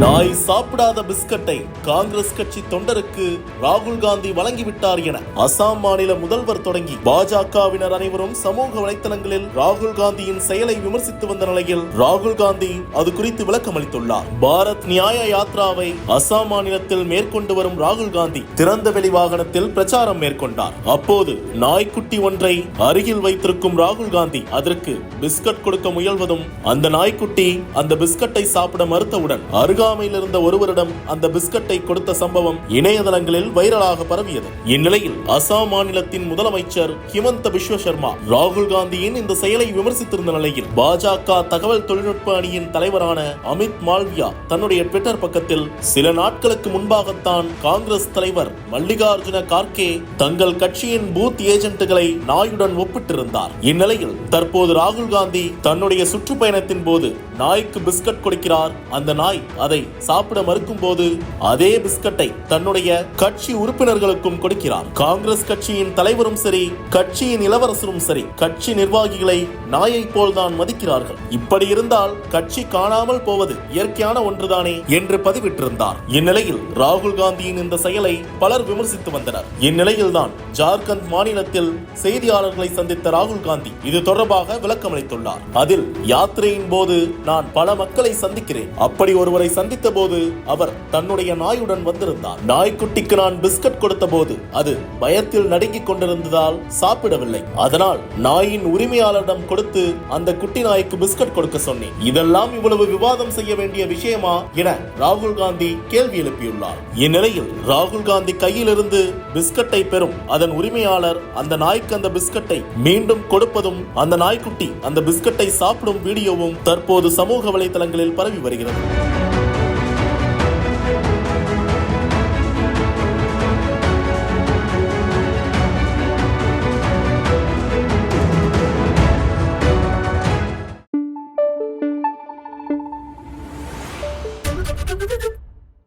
நாய் சாப்பிடாத பிஸ்கட்டை காங்கிரஸ் கட்சி தொண்டருக்கு ராகுல் காந்தி வழங்கிவிட்டார் என அசாம் மாநில முதல்வர் தொடங்கி பாஜகவினர் அனைவரும் சமூக வலைத்தளங்களில் ராகுல் காந்தியின் செயலை விமர்சித்து வந்த நிலையில் ராகுல் காந்தி அது குறித்து விளக்கம் அளித்துள்ளார் பாரத் நியாய யாத்ராவை அசாம் மாநிலத்தில் மேற்கொண்டு வரும் ராகுல் காந்தி திறந்த வெளி வாகனத்தில் பிரச்சாரம் மேற்கொண்டார். அப்போது நாய்க்குட்டி ஒன்றை அருகில் வைத்திருக்கும் ராகுல் காந்தி அதற்கு பிஸ்கட் கொடுக்க முயல்வதும் அந்த நாய்க்குட்டி அந்த பிஸ்கட்டை சாப்பிட மறுத்தவுடன் அருகா அருகாமையில் இருந்த ஒருவரிடம் அந்த பிஸ்கட்டை கொடுத்த சம்பவம் இணையதளங்களில் வைரலாக பரவியது. இந்நிலையில் அசாம் மாநிலத்தின் முதலமைச்சர் ஹிமந்த பிஸ்வ சர்மா ராகுல் காந்தியின் இந்த செயலை விமர்சித்திருந்த நிலையில் பாஜக தகவல் தொழில்நுட்ப அணியின் தலைவரான அமித் மால்வியா தன்னுடைய ட்விட்டர் பக்கத்தில் சில நாட்களுக்கு முன்பாகத்தான் காங்கிரஸ் தலைவர் மல்லிகார்ஜுன கார்கே தங்கள் கட்சியின் பூத் ஏஜென்ட்டுகளை நாயுடன் ஒப்பிட்டிருந்தார். இந்நிலையில் தற்போது ராகுல் காந்தி தன்னுடைய சுற்றுப்பயணத்தின் போது நாய்க்கு பிஸ்கட் கொடுக்கிறார். அந்த நாய் அதை சாப்பிட மறுக்கும் போது அதே பிஸ்கட்டை தன்னுடைய கட்சி உறுப்பினர்களுக்கும் கொடுக்கிறார். காங்கிரஸ் கட்சியின் தலைவரும் சரி கட்சியின் இளவரசரும் சரி கட்சி நிர்வாகிகளை நாயை போல்தான் மதிக்கிறார்கள். இப்படி இருந்தால் கட்சி காணாமல் போவது இயற்கையான ஒன்றுதானே என்று பதிவிட்டிருந்தார். இந்நிலையில் ராகுல் காந்தியின் இந்த செயலை பலர் விமர்சித்து வந்தனர். இந்நிலையில்தான் ஜார்க்கண்ட் மாநிலத்தில் செய்தியாளர்களை சந்தித்த ராகுல் காந்தி இது தொடர்பாக விளக்கமளித்துள்ளார். அதில் யாத்திரையின் போது நான் பல மக்களை சந்திக்கிறேன். அப்படி ஒருவரை சந்தித்த போது அவர் தன்னுடைய நாயுடன் வந்திருந்தார். நாய்க்குட்டிக்கு நான் பிஸ்கட் கொடுத்த போது அது பயத்தில் நடுங்கிக் கொண்டிருந்ததால் சாப்பிடவில்லை. அதனால் நாயின் உரிமையாளரிடம் கொடுத்து அந்த குட்டி நாய்க்கு பிஸ்கட் கொடுக்க சொன்னேன். இதெல்லாம் இவ்வளவு விவாதம் செய்ய வேண்டிய விஷயமா என ராகுல் காந்தி கேள்வி எழுப்பியுள்ளார். இந்நிலையில் ராகுல் காந்தி கையிலிருந்து பிஸ்கட்டை பெறும் அதன் உரிமையாளர் அந்த நாய்க்கு அந்த பிஸ்கட்டை மீண்டும் கொடுப்பதும் அந்த நாய்க்குட்டி அந்த பிஸ்கட்டை சாப்பிடும் வீடியோவும் தற்போது சமூக வலைதளங்களில் பரவி வருகிறது.